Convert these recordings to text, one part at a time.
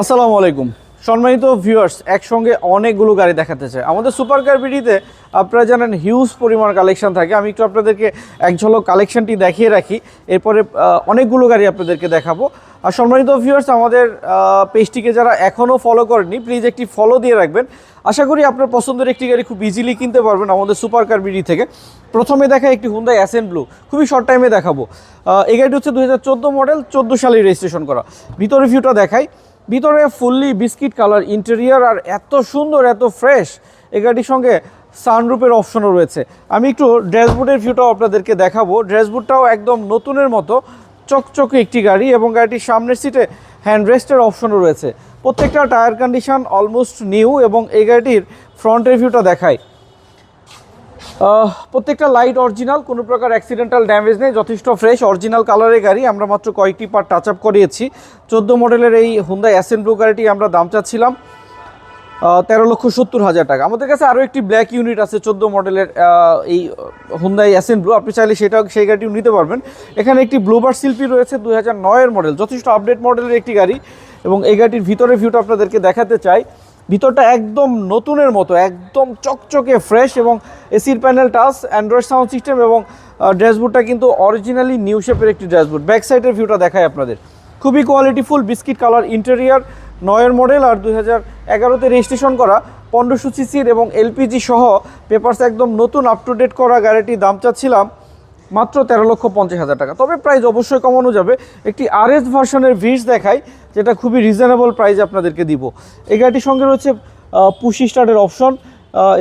আসসালামু আলাইকুম। সম্মানিত ভিউয়ার্স একসঙ্গে অনেকগুলো গাড়ি দেখাতে চাই। আমাদের সুপার কার বিডিতে আপনারা জানেন হিউজ পরিমাণ কালেকশন থাকে। আমি একটু আপনাদেরকে এক ঝলক কালেকশনটি দেখিয়ে রাখি। এরপরে অনেকগুলো গাড়ি আপনাদেরকে দেখাবো। আর সম্মানিত ভিউয়ার্স আমাদের পেজটিকে যারা এখনও ফলো করেনি প্লিজ একটি ফলো দিয়ে রাখবেন। আশা করি আপনার পছন্দের একটি গাড়ি খুব ইজিলি কিনতে পারবেন আমাদের সুপার কার বিডি থেকে। প্রথমে দেখা একটি হুন্দাই অ্যাসেন ব্লু খুবই শর্ট টাইমে দেখাবো। এই গাড়িটি হচ্ছে দু হাজার চোদ্দ মডেল চোদ্দ সালে রেজিস্ট্রেশন করা। ভিতরে ভিউটা দেখাই। ভিতরে ফুললি বিস্কিট কালার ইন্টেরিয়ার আর এত সুন্দর, এত ফ্রেশ এই গাড়ির সঙ্গে সানরুপের অপশনও রয়েছে। আমি একটু ড্যাশবোর্ডের ভিউটাও আপনাদেরকে দেখাবো। ড্যাশবোর্ডটাও একদম নতুনের মতো, চকচকে একটি গাড়ি এবং গাড়িটির সামনের সিটে হ্যান্ড রেস্টের অপশনও রয়েছে। প্রত্যেকটা টায়ার কন্ডিশন অলমোস্ট নিউ এবং এই গাড়িটির ফ্রন্টের ভিউটা দেখায়। প্রত্যেকটা লাইট অরিজিনাল কোনো প্রকার অ্যাক্সিডেন্টাল ড্যামেজ নেই, যথেষ্ট ফ্রেশ অরিজিনাল কালারের গাড়ি। আমরা মাত্র কয়েকটি পার্ট টাচ আপ করিয়েছি। চোদ্দ মডেলের এই হুন্দাই অ্যাসেন ব্লু গাড়িটি আমরা দাম চাচ্ছিলাম তেরো লক্ষ সত্তর হাজার টাকা। আমাদের কাছে আরও একটি ব্ল্যাক ইউনিট আছে, চোদ্দ মডেলের এই হুন্দাই অ্যাসেন ব্লু আপনি চাইলে সেটাও, সেই গাড়িটিও নিতে পারবেন। এখানে একটি ব্লুবার শিল্পী রয়েছে দু হাজার নয়ের মডেল যথেষ্ট আপডেট মডেলের একটি গাড়ি। এবং এই গাড়িটির ভিতরের ভিউটা আপনাদেরকে দেখাতে চাই। ভিতরটা একদম নতুনের মতো, একদম চকচকে ফ্রেশ এবং এসির panel touch android sound system এবং ড্যাশবোর্ডটা কিন্তু অরিজিনালি নিউ শেপের একটি ড্যাশবোর্ড। ব্যাক সাইডের ভিউটা দেখায় আপনাদের। খুবই কোয়ালিটিফুল বিস্কিট কালার ইন্টেরিয়ার নয়ের মডেল আর দুই হাজার এগারোতে রেজিস্ট্রেশন করা পনেরোশো সিসির এবং এলপিজি সহ পেপারস একদম নতুন আপ টু ডেট করা গাড়িটির দাম চাচ্ছিলাম। মাত্র তেরো লক্ষ পঞ্চাশ হাজার টাকা। তবে প্রাইস অবশ্যই কমানো যাবে। একটি আরএস ভার্সনের ভিস দেখাই, যেটা খুবই রিজনেবল প্রাইস আপনাদেরকে দিব। এই গাড়িটির সঙ্গে রয়েছে পুশি স্টার্টের অপশন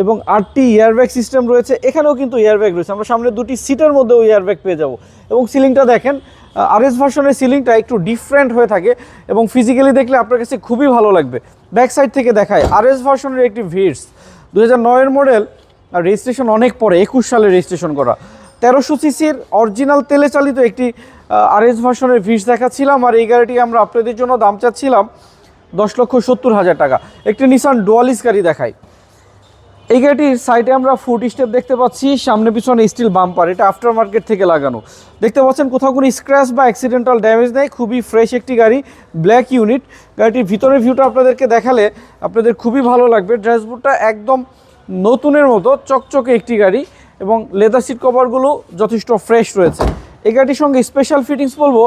এবং আটটি এয়ারব্যাগ সিস্টেম রয়েছে। এখানেও কিন্তু এয়ারব্যাগ রয়েছে। আমরা সামনে দুটি সিটের মধ্যেও এয়ারব্যাগ পেয়ে যাব। এবং সিলিংটা দেখেন আরএস ভার্সনের সিলিংটা একটু ডিফারেন্ট হয়ে থাকে এবং ফিজিক্যালি দেখলে আপনার কাছে খুবই ভালো লাগবে। ব্যাক সাইড থেকে দেখায় আরএস ভার্সনের একটি ভিডস দু হাজার নয়ের মডেল আর রেজিস্ট্রেশন অনেক পরে, একুশ সালে রেজিস্ট্রেশন করা। তেরোশো সিসির অরিজিনাল তেলে চালিত একটি আরএস ভার্সনের ভিস দেখাচ্ছিলাম, আর এই গাড়িটি আমরা আপনাদের জন্য দাম চাচ্ছিলাম দশ লক্ষ সত্তর হাজার টাকা। একটি নিসান ডুয়ালিস গাড়ি দেখাই। এই গাড়িটির সাইডে আমরা ফুট স্টেপ দেখতে পাচ্ছি, সামনে পিছনে স্টিল বাম্পার এটা আফটার মার্কেট থেকে লাগানো। দেখতে পাচ্ছেন কোথাও কোনো স্ক্র্যাচ বা অ্যাক্সিডেন্টাল ড্যামেজ নেই, খুবই ফ্রেশ একটি গাড়ি ব্ল্যাক ইউনিট গাড়িটির ভিতরের ভিউটা আপনাদেরকে দেখালে আপনাদের খুবই ভালো লাগবে। ড্যাশবোর্ডটা একদম নতুনের মতো, চকচকে একটি গাড়ি। এবং লেদার সিট কভারগুলো যথেষ্ট ফ্রেশ রয়েছে। এই গাড়িটির সঙ্গে স্পেশাল ফিটিংস বলব,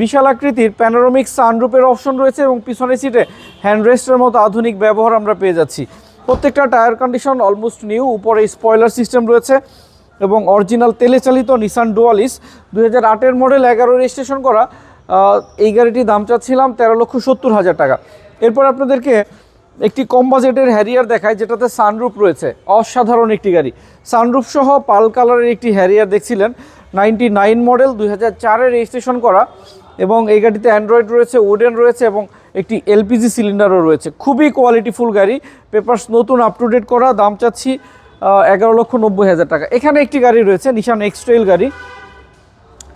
বিশাল আকৃতির প্যানোরামিক সানরুপের অপশন রয়েছে এবং পিছনের সিটে হ্যান্ডরেস্টের মতো আধুনিক ব্যবহার আমরা পেয়ে যাচ্ছি। প্রত্যেকটা টায়ার কন্ডিশন অলমোস্ট নিউ উপরে স্পয়লার সিস্টেম রয়েছে এবং অরিজিনাল তেলে চালিত নিসান ডুয়ালিস দু হাজার আটের মডেল এগারো রেজিস্ট্রেশন করা। এই গাড়িটির দাম চাচ্ছিলাম তেরো লক্ষ সত্তর হাজার টাকা। এরপর আপনাদেরকে একটি কম বাজেটের হ্যারিয়ার দেখায়, যেটাতে সানরুফ রয়েছে। অসাধারণ একটি গাড়ি। সানরুফ সহ পাল কালারের একটি হ্যারিয়ার দেখছিলেন। নাইনটি নাইন মডেল, দুই হাজার চারে রেজিস্ট্রেশন করা। এবং এই গাড়িতে অ্যান্ড্রয়েড রয়েছে, উডেন রয়েছে এবং একটি এলপিজি সিলিন্ডারও রয়েছে। খুবই কোয়ালিটিফুল গাড়ি। পেপারস নতুন আপ টু ডেট করা। দাম চাচ্ছি এগারো লক্ষ নব্বই হাজার টাকা। এখানে একটি গাড়ি রয়েছে নিশান এক্সট্রেল গাড়ি।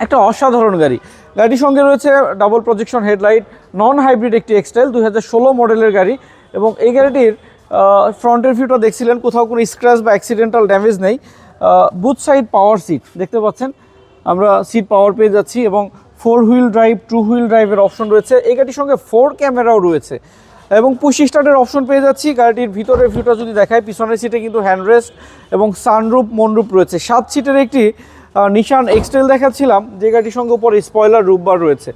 একটা অসাধারণ গাড়ি। গাড়ির সঙ্গে রয়েছে double projection headlight non hybrid একটি এক্সটাইল দুই হাজার ষোলো মডেলের গাড়ি। এবং এই গাড়িটির ফ্রন্টের ভিউটা দেখছিলেন, কোথাও কোনো স্ক্র্যাচ বা অ্যাক্সিডেন্টাল ড্যামেজ নেই। বুথ সাইড পাওয়ার সিট দেখতে পাচ্ছেন? আমরা সিট পাওয়ার পেয়ে যাচ্ছি এবং four wheel drive two wheel ড্রাইভের অপশন রয়েছে। এই গাড়িটির সঙ্গে ফোর ক্যামেরাও রয়েছে। এবং পুশ স্টার্টের অপশন পেয়ে যাচ্ছি। গাড়িটির ভিতরের ভিউটা যদি দেখায়, পিছনের সিটে কিন্তু হ্যান্ডরেস্ট এবং সানরুপ মনরুপ রয়েছে। সাত সিটের একটি নিশান এক্সটেল দেখাচ্ছিলাম, যে গাড়িটির সঙ্গে উপরে স্পয়লার রূপবার রয়েছে।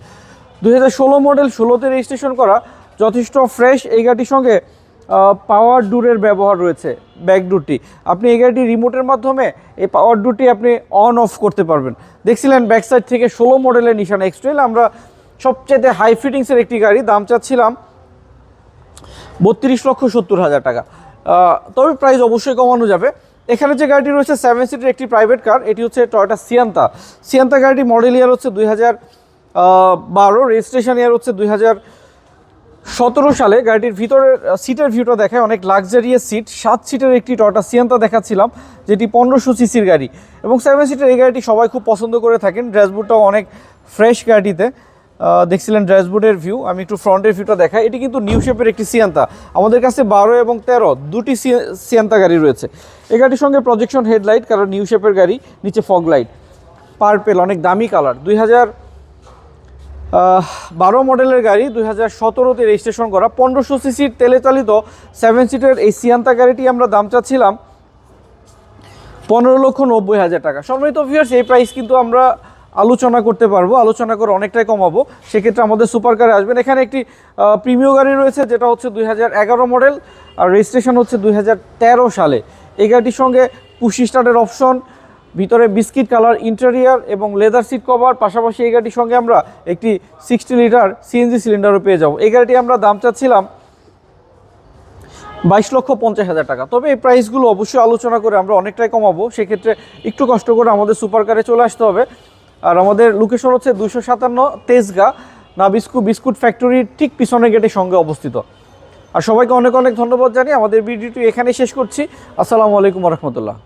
দু হাজার ষোলো মডেল ষোলোতে রেজিস্ট্রেশন করা। যথেষ্ট ফ্রেশ এই গাড়িটির সঙ্গে পাওয়ার ডুরের ব্যবহার রয়েছে ব্যাক ডুরটি আপনি এই গাড়িটি রিমোটের মাধ্যমে এই পাওয়ার ডুরটি আপনি অন অফ করতে পারবেন। দেখছিলেন ব্যাক সাইড থেকে ষোলো মডেলের নিশান এক্সট্রেল আমরা সবচেয়ে হাই ফিটিংসের একটি গাড়ি, দাম চাচ্ছিলাম বত্রিশ লক্ষ সত্তর হাজার টাকা। তবে প্রাইস অবশ্যই কমানো যাবে। এখানে যে গাড়িটি রয়েছে সেভেন সিটের একটি প্রাইভেট কার এটি হচ্ছে টয়টা সিয়ান্তা সিয়ান্তা গাড়িটি মডেল ইয়ার হচ্ছে দুই হাজার বারো রেজিস্ট্রেশন ইয়ার হচ্ছে দুই হাজার সতেরো সালে গাড়িটির ভিতরের সিটের ভিউটা দেখায় অনেক লাক্সারিয়াস সিট সাত সিটের একটি টয়টা সিয়ান্তা দেখাচ্ছিলাম, যেটি পনেরোশো সিসির গাড়ি। এবং সেভেন সিটের এই গাড়িটি সবাই খুব পছন্দ করে থাকেন। ড্যাশবোর্ডটাও অনেক ফ্রেশ গাড়িতে দেখছিলেন ড্যাশবোর্ডের ভিউ আমি একটু ফ্রন্টের ভিউটা দেখাই। এটি কিন্তু নিউ শেপের একটি সিয়ান্তা আমাদের কাছে বারো এবং তেরো, দুটি সিয়ান্তা গাড়ি রয়েছে। এই গাড়ির সঙ্গে প্রজেকশন হেডলাইট কারণ নিউ শেপের গাড়ি, নিচে ফগ লাইট পার্পেল অনেক দামি কালার দুই হাজার বারো মডেলের গাড়ি দুই হাজার সতেরোতে রেজিস্ট্রেশন করা, পনেরোশো সিসির তেলে চালিত সেভেন সিটের এই সিয়ান্তা গাড়িটি আমরা দাম চাচ্ছিলাম পনেরো লক্ষ নব্বই হাজার টাকা। সম্মানিত ভিউয়ার্স এই প্রাইস কিন্তু আমরা আলোচনা করতে পারব, আলোচনা করে অনেকটাই কমাবো। সেক্ষেত্রে আমাদের সুপার কারে আসবেন। এখানে একটি প্রিমিয় গাড়ি রয়েছে, যেটা হচ্ছে দুই হাজার এগারো মডেল আর রেজিস্ট্রেশন হচ্ছে দুই হাজার তেরো সালে। এই গাড়িটির সঙ্গে পুশি স্টার্টের অপশন ভিতরে বিস্কিট কালার ইন্টেরিয়ার এবং লেদার সিট কভার পাশাপাশি এই গাড়িটির সঙ্গে আমরা একটি সিক্সটি লিটার সিএনজি সিলিন্ডারও পেয়ে যাব। এই গাড়িটি আমরা দাম চাচ্ছিলাম বাইশ লক্ষ পঞ্চাশ হাজার টাকা। তবে এই প্রাইসগুলো অবশ্যই আলোচনা করে আমরা অনেকটাই কমাবো। সেক্ষেত্রে একটু কষ্ট করে আমাদের সুপার কারে চলে আসতে হবে। আর আমাদের লোকেশন হচ্ছে দুশো সাতান্ন তেজগা না বিস্কুট বিস্কুট ফ্যাক্টরির ঠিক পিছনের গেটের সঙ্গে অবস্থিত। আর সবাইকে অনেক অনেক ধন্যবাদ জানিয়ে আমাদের ভিডিওটি এখানেই শেষ করছি। আসসালামু আলাইকুম রহমতুল্লাহ।